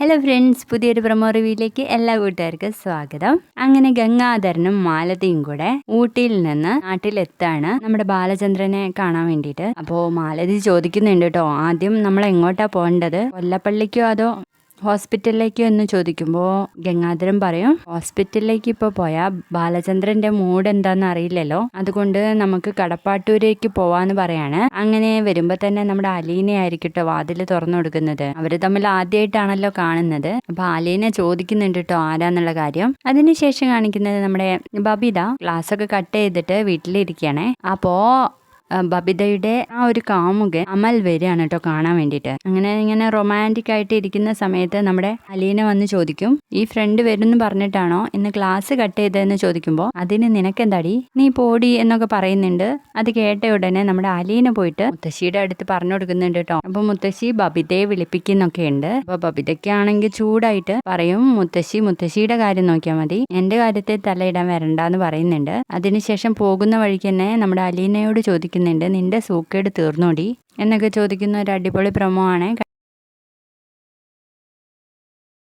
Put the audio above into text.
Hello friends പുതിയൊരു promo റിവ്യൂയിലേക്ക് എല്ലാ കൂട്ടുകാർക്കും സ്വാഗതം. അങ്ങനെ ഗംഗാധരനും മാലതിയും കൂടെ ഊട്ടിയിൽ നിന്ന് നാട്ടിലെത്താണ് നമ്മുടെ ബാലചന്ദ്രനെ കാണാൻ വേണ്ടിയിട്ട്. അപ്പോൾ മാലതി ചോദിക്കുന്നുണ്ട് കേട്ടോ ആദ്യം നമ്മൾ എങ്ങോട്ടാ പോകേണ്ടത്? കൊല്ലപ്പള്ളിക്കോ അതോ ഹോസ്പിറ്റലിലേക്കോ എന്ന് ചോദിക്കുമ്പോൾ ഗംഗാധരൻ പറയും ഹോസ്പിറ്റലിലേക്ക് ഇപ്പോൾ പോയാൽ ബാലചന്ദ്രന്റെ മൂഡ് എന്താണെന്ന് അറിയില്ലല്ലോ. അതുകൊണ്ട് നമുക്ക് കടപ്പാട്ടൂരേക്ക് പോവാന്ന് പറയാണ്. അങ്ങനെ വരുമ്പോൾ തന്നെ നമ്മുടെ അലീനെ ആയിരിക്കും വാതിൽ തുറന്നു കൊടുക്കുന്നത്. അവർ തമ്മിൽ ആദ്യമായിട്ടാണല്ലോ കാണുന്നത്. അപ്പൊ അലീനെ ചോദിക്കുന്നുണ്ട് കേട്ടോ ആരാന്നുള്ള കാര്യം. അതിനുശേഷം കാണിക്കുന്നത് നമ്മുടെ ബബിത. ക്ലാസ് ഒക്കെ കട്ട് ചെയ്തിട്ട് വീട്ടിലിരിക്കുകയാണേ അപ്പോ ആ, ബബിതയുടെ ആ ഒരു കാമുകൻ അമൽ വരികയാണ് കേട്ടോ കാണാൻ വേണ്ടിയിട്ട്. അങ്ങനെ ഇങ്ങനെ റൊമാന്റിക് ആയിട്ട് ഇരിക്കുന്ന സമയത്ത് നമ്മുടെ അലീന വന്ന് ചോദിക്കും ഈ ഫ്രണ്ട് വരുമെന്ന് പറഞ്ഞിട്ടാണോ ഇന്ന് ക്ലാസ് കട്ട് ചെയ്തതെന്ന് ചോദിക്കുമ്പോൾ അതിന് നിനക്കെന്താടി? നീ പോടി എന്നൊക്കെ പറയുന്നുണ്ട്. അത് കേട്ട ഉടനെ നമ്മുടെ അലീന പോയിട്ട് മുത്തശ്ശിയുടെ അടുത്ത് പറഞ്ഞു കൊടുക്കുന്നുണ്ട് കേട്ടോ. അപ്പൊ മുത്തശ്ശി ബബിതയെ വിളിപ്പിക്കുന്നൊക്കെ ഉണ്ട്. അപ്പൊ ബബിതയ്ക്കാണെങ്കിൽ ചൂടായിട്ട് പറയും മുത്തശ്ശി മുത്തശ്ശിയുടെ കാര്യം നോക്കിയാൽ മതി. എന്റെ കാര്യത്തെ തലയിടാൻ വരണ്ടെന്ന് പറയുന്നുണ്ട്. അതിനുശേഷം പോകുന്ന വഴിക്ക് തന്നെ നമ്മുടെ അലീനയോട് ചോദിക്കുന്നുണ്ട് നിന്റെ സൂക്കേട് തീർന്നോടി. എന്നൊക്കെ ചോദിക്കുന്ന ഒരു അടിപൊളി പ്രമോ ആണ്.